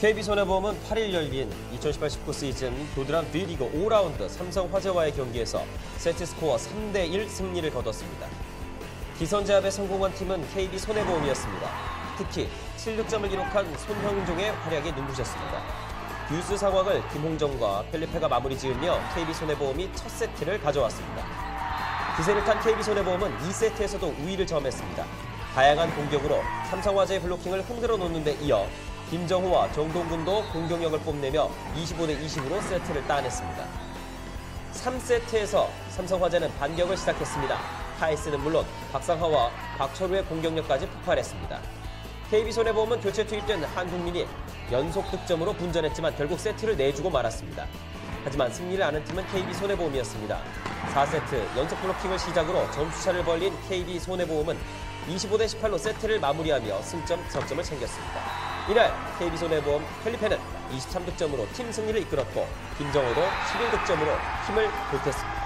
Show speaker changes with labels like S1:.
S1: KB손해보험은 8일 열린 2018-19 시즌 도드람 V리그 5라운드 삼성화재와의 경기에서 세트스코어 3대1 승리를 거뒀습니다. 기선제압에 성공한 팀은 KB손해보험이었습니다. 특히 7득점을 기록한 손형종의 활약이 눈부셨습니다. 듀스 상황을 김홍정과 펠리페가 마무리 지으며 KB손해보험이 첫 세트를 가져왔습니다. 기세를 탄 KB손해보험은 2세트에서도 우위를 점했습니다. 다양한 공격으로 삼성화재의 블로킹을 흔들어 놓는 데 이어 김정호와 정동근도 공격력을 뽐내며 25대 20으로 세트를 따냈습니다. 3세트에서 삼성화재는 반격을 시작했습니다. 타이스는 물론 박상하와 박철우의 공격력까지 폭발했습니다. KB손해보험은 교체 투입된 한국민이 연속 득점으로 분전했지만 결국 세트를 내주고 말았습니다. 하지만 승리를 아는 팀은 KB손해보험이었습니다. 4세트 연속 블로킹을 시작으로 점수차를 벌린 KB손해보험은 25대 18로 세트를 마무리하며 승점 석점을 챙겼습니다. 이날 KB손해보험 펠리페는 23득점으로 팀 승리를 이끌었고 김정호도 11득점으로 힘을 보탰습니다.